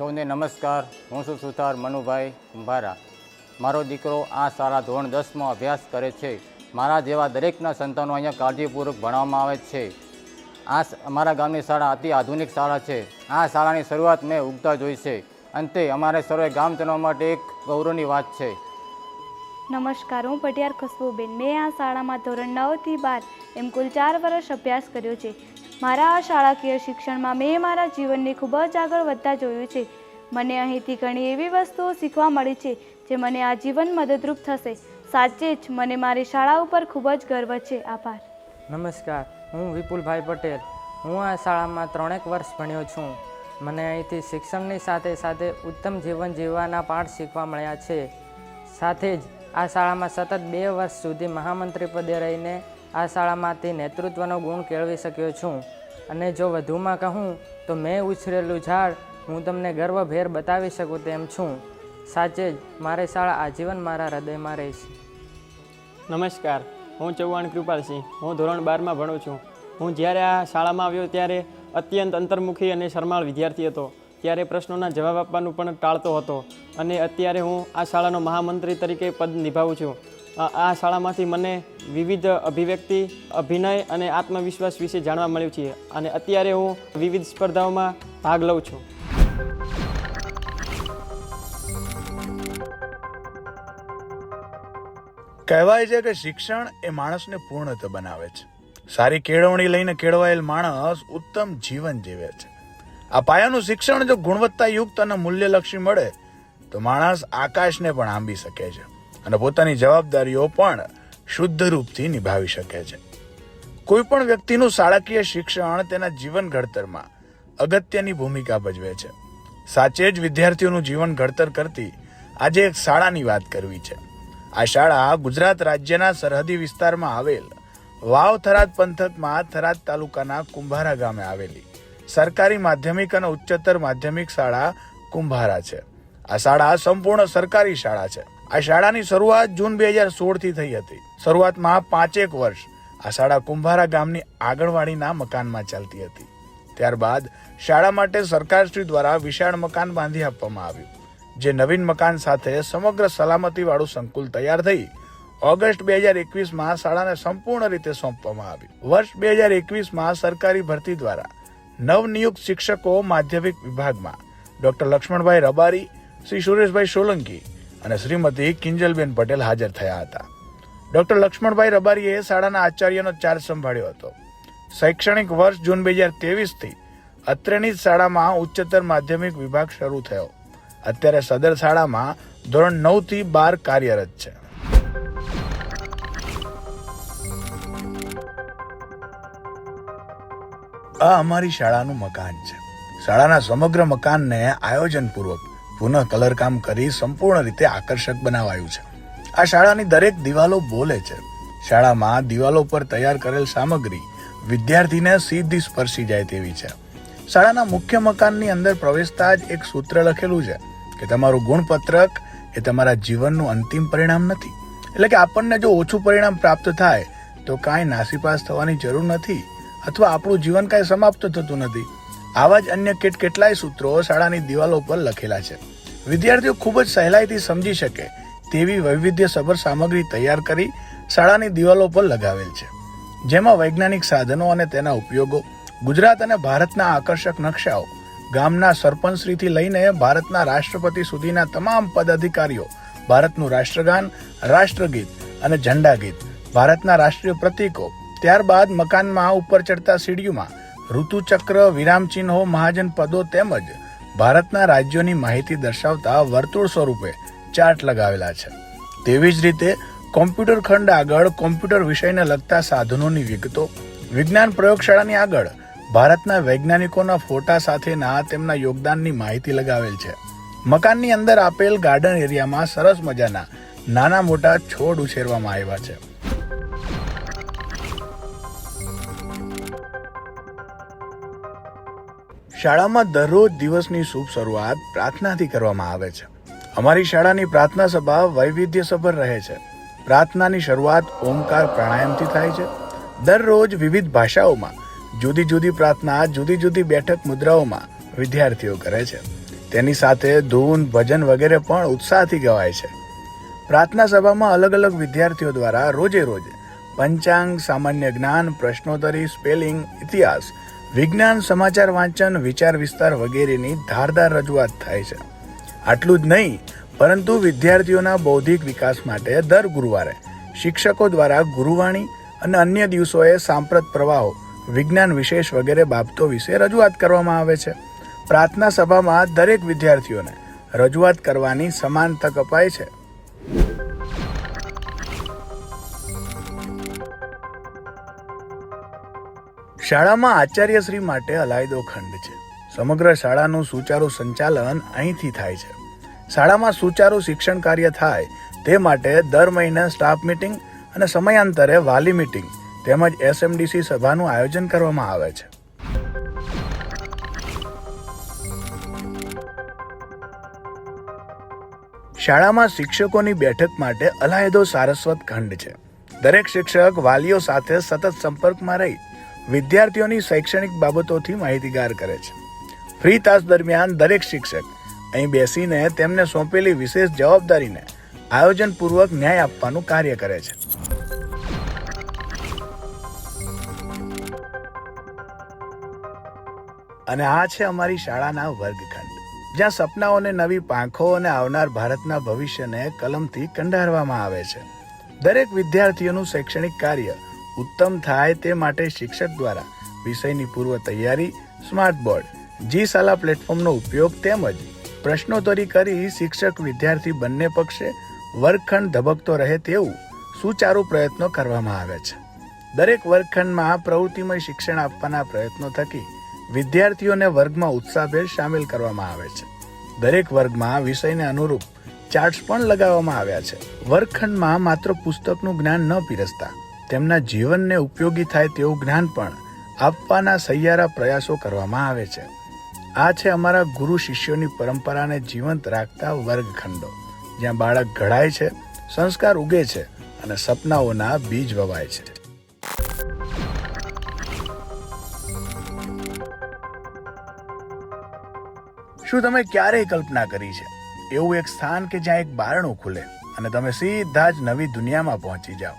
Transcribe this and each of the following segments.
સૌને નમસ્કાર. હું છું સુથાર મનુભાઈ કુંભારા મારો દીકરો આ શાળા ધોરણ દસમાં અભ્યાસ કરે છે. મારા જેવા દરેકના સંતાનો અહીંયા કાળજીપૂર્વક ભણાવવામાં આવે છે. આ અમારા ગામની શાળા અતિ આધુનિક શાળા છે. આ શાળાની શરૂઆત મેં ઉગતા જોઈ છે. અંતે અમારે સર્વે ગામજનો માટે એક ગૌરવની વાત છે. નમસ્કાર, હું પટિયાર ખુશ્બુબેન મેં આ શાળામાં ધોરણ નવથી બાર, એમ કુલ ચાર વર્ષ અભ્યાસ કર્યો છે. મારા આ શાળાકીય શિક્ષણમાં મેં મારા જીવનને ખૂબ જ આગળ વધતા જોયું છે. મને અહીંથી ઘણી એવી વસ્તુઓ શીખવા મળી છે જે મને આ જીવન મદદરૂપ થશે. સાચે જ મને મારી શાળા ઉપર ખૂબ જ ગર્વ છે. આભાર. નમસ્કાર. હું વિપુલભાઈ પટેલ. હું આ શાળામાં ત્રણેક વર્ષ ભણ્યો છું. મને અહીંથી શિક્ષણની સાથે સાથે ઉત્તમ જીવન જીવવાના પાઠ શીખવા મળ્યા છે. સાથે જ આ શાળામાં સતત બે વર્ષ સુધી મહામંત્રી પદે રહીને આ શાળામાંથી નેતૃત્વનો ગુણ કેળવી શક્યો છું. અને જો વધુમાં કહું, તો મેં ઉછરેલું ઝાડ હું તમને ગર્વભેર બતાવી શકું તેમ છું. સાચે જ, મારી શાળા આજીવન મારા હૃદયમાં રહેશે. નમસ્કાર. હું ચૌહાણ કૃપાલસિંહ. હું ધોરણ બારમાં ભણું છું. હું જ્યારે આ શાળામાં આવ્યો ત્યારે અત્યંત અંતર્મુખી અને શરમાળ વિદ્યાર્થી હતો. ત્યારે પ્રશ્નોના જવાબ આપવાનું પણ ટાળતો હતો. અને અત્યારે હું આ શાળાનો મહામંત્રી તરીકે પદ નિભાવું છું. આ શાળામાંથી મને વિવિધ અભિવ્યક્તિ, અભિનય અને આત્મવિશ્વાસ વિશે જાણવા મળ્યું છે અને અત્યારે હું વિવિધ સ્પર્ધાઓમાં ભાગ લઉં છું. કહેવાય છે કે શિક્ષણ એ માણસને પૂર્ણત બનાવે છે. સારી કેળવણી લઈને કેળવાયેલ માણસ ઉત્તમ જીવન જીવે છે. આ પાયાનું શિક્ષણ જો ગુણવત્તાયુક્ત અને મૂલ્યલક્ષી મળે, તો માણસ આકાશને પણ આંબી શકે છે અને પોતાની જવાબદારીઓ પણ શુદ્ધ રૂપથી નિભાવી શકે છે. કોઈ પણ વ્યક્તિનું શાળાકીય શિક્ષણ તેના જીવન ઘડતરમાં અગત્યની ભૂમિકા ભજવે છે. સાચે જ વિદ્યાર્થીઓનું જીવન ઘડતર કરતી આજે એક શાળાની વાત કરવી છે. આ શાળા ગુજરાત રાજ્યના સરહદી વિસ્તારમાં આવેલ વાવ થરાદ પંથકમાં થરાદ તાલુકાના કુંભારા ગામે આવેલી સરકારી માધ્યમિક અને ઉચ્ચતર માધ્યમિક શાળા કુંભારા છે. આ શાળા સંપૂર્ણ સરકારી શાળા છે. આ શાળાની શરૂઆત જૂન બે હજાર સોળથી થઈ હતી. શરૂઆતમાં પાંચેક વર્ષ આ શાળા કુંભારા ગામની આગળવાડીના મકાનમાં ચાલતી હતી. ત્યારબાદ શાળા માટે સરકારશ્રી દ્વારા વિશાળ મકાન બાંધી આપવામાં આવ્યું, જે નવીન મકાન સાથે સમગ્ર સલામતી વાળું સંકુલ તૈયાર થઈ ઓગસ્ટ બે હજાર એકવીસમાં શાળાને સંપૂર્ણ રીતે સોંપવામાં આવી વર્ષ બે હજાર એકવીસમાં સરકારી ભરતી દ્વારા નવનિયુક્ત શિક્ષકો માધ્યમિક વિભાગમાં ડોક્ટર લક્ષ્મણભાઈ રબારી, શ્રી સુરેશભાઈ સોલંકી અને શ્રીમતી કિંજલબેન પટેલ હાજર થયા હતા. ડોક્ટર લક્ષ્મણભાઈ રબારીએ શાળાના આચાર્યનો ચાર્જ સંભાળ્યો હતો. શૈક્ષણિક વર્ષ જૂન બે હજાર તેવીસથી અત્રેની શાળામાં ઉચ્ચતર માધ્યમિક વિભાગ શરૂ થયો. અત્યારે સદર શાળામાં ધોરણ નવથી બાર કાર્યરત છે. આ અમારી શાળાનું મકાન છે. શાળાના સમગ્ર મકાનને આયોજનપૂર્વક પુનઃ કલરકામ કરી સંપૂર્ણ રીતે આકર્ષક બનાવાયું છે. આ શાળાની દરેક દિવાલો બોલે છે. શાળામાં દિવાલો પર તૈયાર કરેલ સામગ્રી વિદ્યાર્થીને સીધી સ્પર્શી જાય તેવી છે. શાળાના મુખ્ય મકાનની અંદર પ્રવેશતા જ એક સૂત્ર લખેલું છે કે તમારું ગુણપત્રક એ તમારા જીવનનું અંતિમ પરિણામ નથી. એટલે કે આપણને જો ઓછું પરિણામ પ્રાપ્ત થાય તો કાંઈ નાસીપાસ થવાની જરૂર નથી અથવા આપણું જીવન કાંઈ સમાપ્ત થતું નથી. આવા જ અન્ય કેટ કેટલાય સૂત્રો શાળાની દિવાલો પર લખેલા છે. વિદ્યાર્થીઓ ખૂબ જ સહેલાઈથી સમજી શકે તેવી વૈવિધ્યસભર સામગ્રી તૈયાર કરી શાળાની દિવાલો પર લગાવેલ છે. જેમાં વૈજ્ઞાનિક સાધનો અને તેના ઉપયોગો, ગુજરાત અને ભારતના આકર્ષક નકશાઓ, ગામના સરપંચશ્રીથી લઈને ભારતના રાષ્ટ્રપતિ સુધીના તમામ પદાધિકારીઓ, ભારતનું રાષ્ટ્રગાન, રાષ્ટ્રગીત અને ઝંડા ગીત ભારતના રાષ્ટ્રીય પ્રતીકો, ત્યારબાદ મકાનમાં ઉપર ચડતા સીડીઓમાં ઋતુચક્ર વિરામચિહ્નો મહાજન પદો તેમજ ભારતના રાજ્યોની માહિતી દર્શાવતા વર્તુળ સ્વરૂપે ચાર્ટ લગાવેલા છે. તેવી જ રીતે કોમ્પ્યુટર ખંડ આગળ કોમ્પ્યુટર વિષયને લગતા સાધનોની વિગતો, વિજ્ઞાન પ્રયોગશાળાની આગળ ભારતના વૈજ્ઞાનિકોના ફોટા સાથેના તેમના યોગદાનની માહિતી લગાવેલ છે. મકાનની અંદર આપેલ ગાર્ડન એરિયામાં સરસ મજાના નાના મોટા છોડ ઉછેરવામાં આવ્યા છે. શાળામાં દરરોજ દિવસની શુભ શરૂઆત પ્રાર્થનાથી કરવામાં આવે છે. અમારી શાળાની પ્રાર્થના સભા વૈવિધ્યસભર રહે છે. પ્રાર્થનાની શરૂઆત ઓમકાર પ્રાણાયામથી થાય છે. દરરોજ વિવિધ ભાષાઓમાં જુદી જુદી પ્રાર્થના જુદી જુદી બેઠક મુદ્રાઓમાં વિદ્યાર્થીઓ કરે છે. તેની સાથે ધૂન, ભજન વગેરે પણ ઉત્સાહથી ગવાય છે. પ્રાર્થના સભામાં અલગ અલગ વિદ્યાર્થીઓ દ્વારા રોજે રોજ પંચાંગ, સામાન્ય જ્ઞાન, પ્રશ્નોત્તરી, સ્પેલિંગ, ઇતિહાસ વિજ્ઞાન, સમાચાર, વાંચન, વિચાર વિસ્તાર વગેરેની ધારદાર રજૂઆત થાય છે. આટલું જ નહીં, પરંતુ વિદ્યાર્થીઓના બૌદ્ધિક વિકાસ માટે દર ગુરુવારે શિક્ષકો દ્વારા ગુરુવાણી અને અન્ય દિવસોએ સાંપ્રત પ્રવાહો, વિજ્ઞાન વિશેષ વગેરે બાબતો વિશે રજૂઆત કરવામાં આવે છે. પ્રાર્થના સભામાં દરેક વિદ્યાર્થીઓને રજૂઆત કરવાની સમાન તક અપાય છે. શાળામાં આચાર્યશ્રી માટે અલાયદો ખંડ છે. સમગ્ર શાળાનું સુચારું સંચાલન અહીંથી થાય છે. શાળામાં સુચારું શિક્ષણ કાર્ય થાય તે માટે દર મહિને સ્ટાફ મીટિંગ અને સમયાંતરે વાલી મીટિંગ તેમજ એસએમડીસી સભાનું આયોજન કરવામાં આવે છે. શાળામાં શિક્ષકોની બેઠક માટે અલાયદો સારસ્વત ખંડ છે. દરેક શિક્ષક વાલીઓ સાથે સતત સંપર્કમાં રહી વિદ્યાર્થીઓની શૈક્ષણિક બાબતોથી માહિતીગાર કરે છે. ફ્રી તાસ દરમિયાન દરેક શિક્ષક અહીં બેસીને તેમને સોંપેલી વિશેષ જવાબદારીને આયોજનપૂર્વક ન્યાય આપવાનું કાર્ય કરે છે. અને આ છે અમારી શાળાના વર્ગખંડ, જ્યાં સપનાઓને નવી પાંખો અને આવનાર ભારતના ભવિષ્યને કલમથી કંડારવામાં આવે છે. દરેક વિદ્યાર્થીઓનું શૈક્ષણિક કાર્ય ઉત્તમ થાય તે માટે શિક્ષક દ્વારા વિષયની પૂર્વ તૈયારી, સ્માર્ટ બોર્ડ, જી શાલા પ્લેટફોર્મનો ઉપયોગ તેમજ પ્રશ્નોત્તરી કરી શિક્ષક વિદ્યાર્થી બંને પક્ષે વર્ગખંડ ધબકતો રહે તેવું સુચારુ પ્રયત્નો કરવામાં આવે છે. દરેક વર્ગખંડમાં પ્રવૃત્તિમય શિક્ષણ આપવાના પ્રયત્નો થકી વિદ્યાર્થીઓને વર્ગમાં ઉત્સાહભેર સામેલ કરવામાં આવે છે. દરેક વર્ગમાં વિષયને અનુરૂપ ચાર્ટ્સ પણ લગાવવામાં આવ્યા છે. વર્ગખંડમાં માત્ર પુસ્તકનું જ્ઞાન ન પીરસતા તેમના જીવનને ઉપયોગી થાય તેવું જ્ઞાન પણ આપવાના સહિયારા પ્રયાસો કરવામાં આવે છે. આ છે અમારા ગુરુ શિષ્યોની પરંપરાને જીવંત રાખતા વર્ગખંડો. જ્યાં બાળક ઘડાય છે, સંસ્કાર ઉગે છે અને સપનાઓના બીજ વવાય છે. શું તમે ક્યારેય કલ્પના કરી છે? એવું એક સ્થાન કે જ્યાં એક બારણું ખુલે અને તમે સીધા જ નવી દુનિયામાં પહોંચી જાઓ.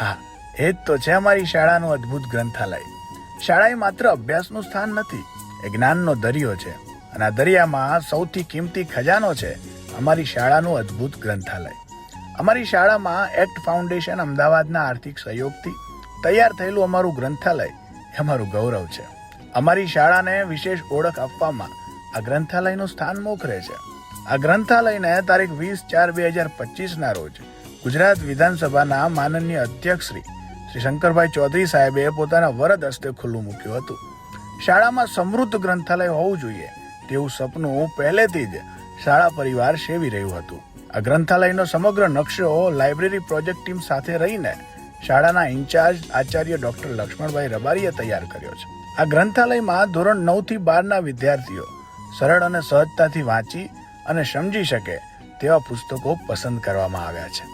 હા એ જ તો છે અમારી શાળાનું અદ્ભુત ગ્રંથાલય. શાળા એ માત્ર અભ્યાસનું સ્થાન નથી, એ જ્ઞાનનો દરિયો છે અને આ દરિયામાં સૌથી કિંમતી ખજાનો છે અમારી શાળાનું અદ્ભુત ગ્રંથાલય. અમારી શાળામાં એક્ટ ફાઉન્ડેશન અમદાવાદના આર્થિક સહયોગથી તૈયાર થયેલું અમારું ગ્રંથાલય એ અમારું ગૌરવ છે. અમારી શાળાને વિશેષ ઓળખ આપવામાં આ ગ્રંથાલયનું સ્થાન મોખરે છે. આ ગ્રંથાલયને તારીખ વીસ ચાર બે હજાર પચીસના રોજ ગુજરાત વિધાનસભાના માનનીય અધ્યક્ષ શ્રી શ્રી શંકરભાઈ ચૌધરી સાહેબે પોતાના વરદ હસ્તે ખુલ્લું મૂક્યું હતું. શાળામાં સમૃદ્ધ ગ્રંથાલય હોવું જોઈએ તેવું સપનું પહેલેથી જ શાળા પરિવાર સેવી રહ્યું હતું. આ ગ્રંથાલયનો સમગ્ર નકશો લાઇબ્રેરી પ્રોજેક્ટ ટીમ સાથે રહીને શાળાના ઇન્ચાર્જ આચાર્ય ડોક્ટર લક્ષ્મણભાઈ રબારીએ તૈયાર કર્યો છે. આ ગ્રંથાલયમાં ધોરણ નવથી બારના વિદ્યાર્થીઓ સરળ અને સહજતાથી વાંચી અને સમજી શકે તેવા પુસ્તકો પસંદ કરવામાં આવ્યા છે.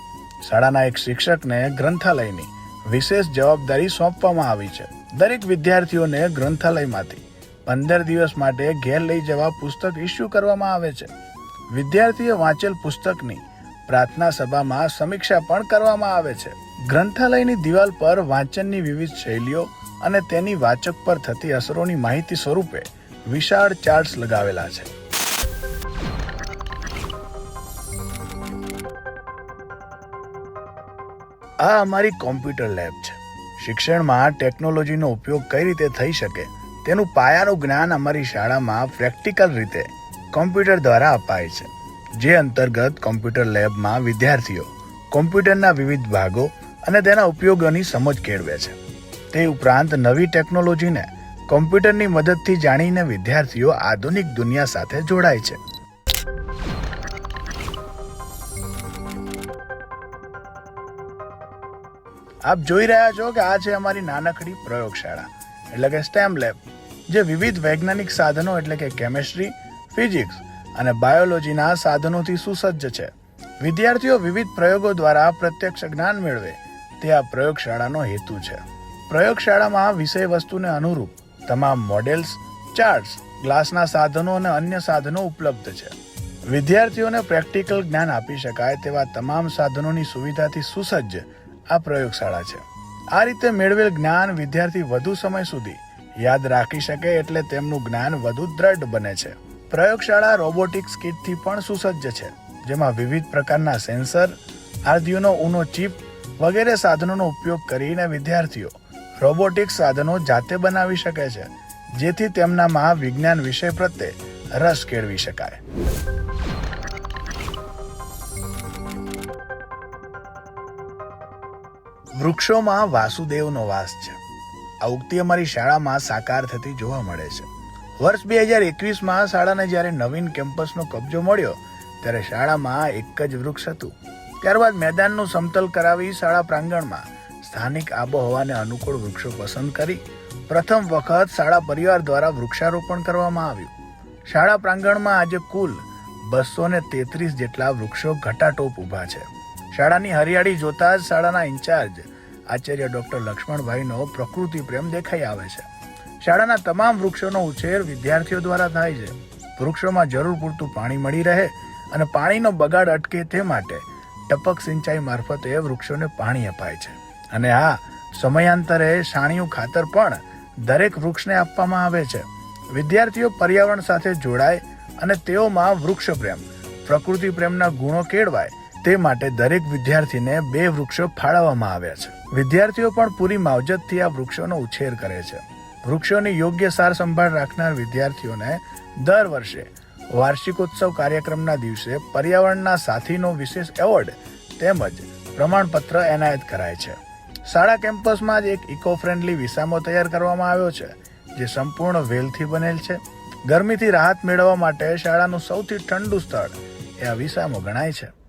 શાળાના એક શિક્ષકને ગ્રંથાલયની વિશેષ જવાબદારી સોંપવામાં આવી છે. દરેક વિદ્યાર્થીઓને ગ્રંથાલયમાંથી પંદર દિવસ માટે ઘેર લઈ જવા પુસ્તક ઇસ્યુ કરવામાં આવે છે. વિદ્યાર્થીએ વાંચેલ પુસ્તકની પ્રાર્થના સભામાં સમીક્ષા પણ કરવામાં આવે છે. ગ્રંથાલયની દિવાલ પર વાંચનની વિવિધ શૈલીઓ અને તેની વાચક પર થતી અસરોની માહિતી સ્વરૂપે વિશાળ ચાર્ટ્સ લગાવેલા છે. આ અમારી કોમ્પ્યુટર લેબ છે. શિક્ષણમાં ટેકનોલોજીનો ઉપયોગ કઈ રીતે થઈ શકે, તેનું પાયાનું જ્ઞાન અમારી શાળામાં પ્રેક્ટિકલ રીતે કોમ્પ્યુટર દ્વારા અપાય છે. જે અંતર્ગત કોમ્પ્યુટર લેબમાં વિદ્યાર્થીઓ કોમ્પ્યુટરના વિવિધ ભાગો અને તેના ઉપયોગોની સમજ કેળવે છે. તે ઉપરાંત નવી ટેકનોલોજીને કોમ્પ્યુટરની મદદથી જાણીને વિદ્યાર્થીઓ આધુનિક દુનિયા સાથે જોડાય છે. આપ જોઈ રહ્યા છો કે આ છે અમારી નાનકડી પ્રયોગશાળા, એટલે કે સ્ટેમ લેબ, જે વિવિધ વૈજ્ઞાનિક સાધનો એટલે કે કેમેસ્ટ્રી, ફિઝિક્સ અને બાયોલોજીના સાધનોથી સુસજ્જ છે. વિદ્યાર્થીઓ વિવિધ પ્રયોગો દ્વારા પ્રત્યક્ષ જ્ઞાન મેળવે તે આ પ્રયોગશાળાનો હેતુ છે. પ્રયોગશાળામાં વિષય વસ્તુને અનુરૂપ તમામ મોડેલ્સ, ચાર્ટ્સ, ગ્લાસના સાધનો અને અન્ય સાધનો ઉપલબ્ધ છે. વિદ્યાર્થીઓને પ્રેક્ટિકલ જ્ઞાન આપી શકાય તેવા તમામ સાધનોની સુવિધાથી સુસજ્જ આ પ્રયોગશાળા છે. આ રીતે મેળવેલ જ્ઞાન વિદ્યાર્થી વધુ સમય સુધી યાદ રાખી શકે એટલે તેમનું જ્ઞાન વધુ દ્રઢ બને છે. પ્રયોગશાળા રોબોટિક્સ કિટથી પણ સુસજ્જ છે, જેમાં વિવિધ પ્રકારના સેન્સર આરડીયુનો ઉનો ચિપ વગેરે સાધનોનો ઉપયોગ કરીને વિદ્યાર્થીઓ રોબોટિક્સ સાધનો જાતે બનાવી શકે છે, જેથી તેમનામાં વિજ્ઞાન વિષય પ્રત્યે રસ કેળવી શકાય. વૃક્ષોમાં વાસુદેવનો વાસ છે. આ ઉક્તિ અમારી શાળામાં સાકાર થતી જોવા મળે છે. વર્ષ બે હજાર એકવીસમાં શાળાને જ્યારે નવીન કેમ્પસનો કબજો મળ્યો, ત્યારે શાળામાં એક જ વૃક્ષ હતું. ત્યારબાદ મેદાનનું સમતલ કરાવી શાળા પ્રાંગણમાં સ્થાનિક આબોહવાને અનુકૂળ વૃક્ષો પસંદ કરી, પ્રથમ વખત શાળા પરિવાર દ્વારા વૃક્ષારોપણ કરવામાં આવ્યું. શાળા પ્રાંગણમાં આજે કુલ બસો ને તેત્રીસ જેટલા વૃક્ષો ઘટાટોપ ઊભા છે. શાળાની હરિયાળી જોતા જ શાળાના ઇન્ચાર્જ આચાર્ય ડૉક્ટર લક્ષ્મણભાઈનો પ્રકૃતિ પ્રેમ દેખાઈ આવે છે. શાળાના તમામ વૃક્ષોનો ઉછેર વિદ્યાર્થીઓ દ્વારા થાય છે. વૃક્ષોમાં જરૂર પૂરતું પાણી મળી રહે અને પાણીનો બગાડ અટકે તે માટે ટપક સિંચાઈ મારફતે વૃક્ષોને પાણી અપાય છે. અને હા સમયાંતરે છાણિયું ખાતર પણ દરેક વૃક્ષને આપવામાં આવે છે. વિદ્યાર્થીઓ પર્યાવરણ સાથે જોડાય અને તેઓમાં વૃક્ષ પ્રેમ, પ્રકૃતિ પ્રેમના ગુણો કેળવાય તે માટે દરેક વિદ્યાર્થીને બે વૃક્ષો ફાળવવામાં આવ્યા છે. વિદ્યાર્થીઓ પણ પૂરી માવજતથી આ વૃક્ષોનો ઉછેર કરે છે. વૃક્ષોની યોગ્ય સાર સંભાળ રાખનાર વિદ્યાર્થીઓને દર વર્ષે વાર્ષિકોત્સવ કાર્યક્રમના દિવસે પર્યાવરણના સાથીનો વિશેષ એવોર્ડ તેમજ પ્રમાણપત્ર એનાયત કરાય છે. શાળા કેમ્પસમાં જ એક ઇકો ફ્રેન્ડલી વિસામો તૈયાર કરવામાં આવ્યો છે, જે સંપૂર્ણ વેલથી બનેલ છે. ગરમીથી રાહત મેળવવા માટે શાળાનું સૌથી ઠંડુ સ્થળ એ આ વિસામો ગણાય છે.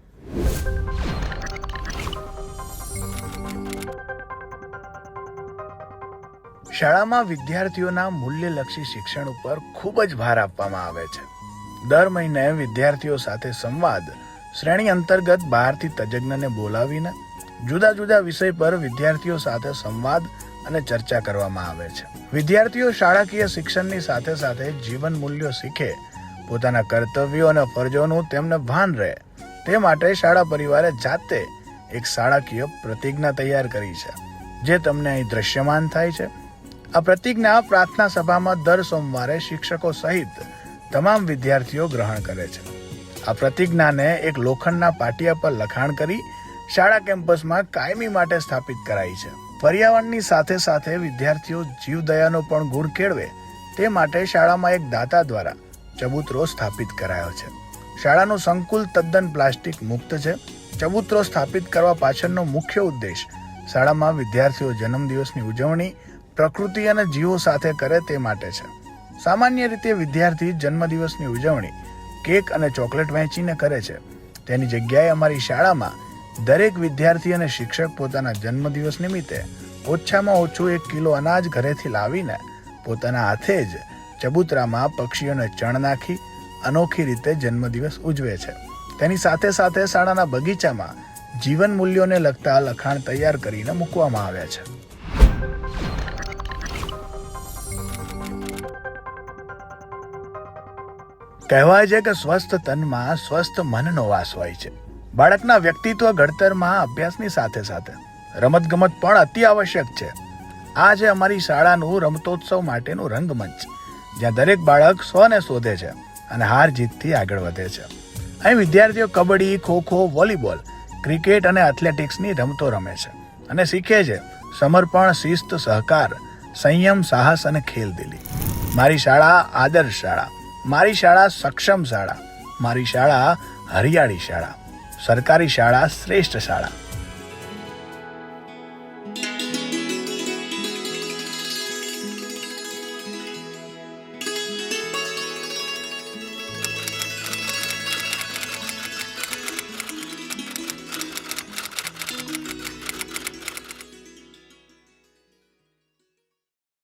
શાળામાં વિદ્યાર્થીઓના મૂલ્યલક્ષી શિક્ષણ ઉપર ખૂબ જ ભાર આપવામાં આવે છે. દર મહિને વિદ્યાર્થીઓ સાથે સંવાદ, શ્રેણી અંતર્ગત બહારથી તજજ્ઞને બોલાવીને જુદા જુદા વિષય પર વિદ્યાર્થીઓ સાથે સંવાદ અને ચર્ચા કરવામાં આવે છે. વિદ્યાર્થીઓ શાળાકીય શિક્ષણની સાથે સાથે જીવન મૂલ્યો શીખે, પોતાના કર્તવ્યો અને ફરજોનું તેમને ભાન રહે. તે માટે શાળા પરિવારે જાતે એક શાળાકીય પ્રતિજ્ઞા તૈયાર કરી છે, જે તમને અહીં દ્રશ્યમાન થાય છે. આ પ્રતિજ્ઞા પ્રાર્થના સભામાં દર સોમવારે શિક્ષકો સહિત તમામ વિદ્યાર્થીઓ ગ્રહણ કરે છે. આ પ્રતિજ્ઞાને એક લોખંડના પાટિયા પર લખાણ કરી શાળા કેમ્પસમાં કાયમી માટે સ્થાપિત કરાઈ છે. પર્યાવરણની સાથે સાથે વિદ્યાર્થીઓ જીવદયાનો પણ ગુણ કેળવે તે માટે શાળામાં એક દાતા દ્વારા ચબૂતરો સ્થાપિત કરાયો છે. શાળાનું સંકુલ તદ્દન પ્લાસ્ટિક મુક્ત છે. ચબૂતરો સ્થાપિત કરવા પાછળનો મુખ્ય ઉદ્દેશ શાળામાં વિદ્યાર્થીઓ જન્મદિવસની ઉજવણી, પ્રકૃતિ અને જીવો સાથે કરે તે માટે છે. સામાન્ય રીતે વિદ્યાર્થી જન્મદિવસની ઉજવણી કેક અને ચોકલેટ વહેંચીને કરે છે. તેની જગ્યાએ અમારી શાળામાં દરેક વિદ્યાર્થી અને શિક્ષક પોતાના જન્મદિવસ નિમિત્તે ઓછામાં ઓછું એક કિલો અનાજ ઘરેથી લાવીને પોતાના હાથે જ ચબૂતરામાં પક્ષીઓને ચણ નાખી અનોખી રીતે જન્મદિવસ ઉજવે છે. તેની સાથે સાથે શાળાના બગીચામાં જીવન મૂલ્યોને લગતા લખાણ તૈયાર કરીને મૂકવામાં આવ્યા છે. કહેવાય છે કે સ્વસ્થ તનમાં સ્વસ્થ મનનો વાસ હોય છે. બાળકના વ્યક્તિત્વ ઘડતરમાં અભ્યાસની સાથે સાથે રમતગમત પણ અતિ આવશ્યક છે. આ છે અમારી શાળાનું રમતોત્સવ માટેનું રંગમંચ, જ્યાં દરેક બાળક સ્વને શોધે છે. અને હાર જીતથી આગળ વધે છે. અહીં વિદ્યાર્થીઓ કબડ્ડી, ખોખો, વોલીબોલ, ક્રિકેટ અને એથ્લેટિક્સની રમતો રમે છે અને શીખે છે, સમર્પણ, શિસ્ત, સહકાર, સંયમ, સાહસ અને ખેલદિલી મારી શાળા આદર્શ શાળા, મારી શાળા સક્ષમ શાળા, મારી શાળા હરિયાળી શાળા, સરકારી શાળા શ્રેષ્ઠ શાળા.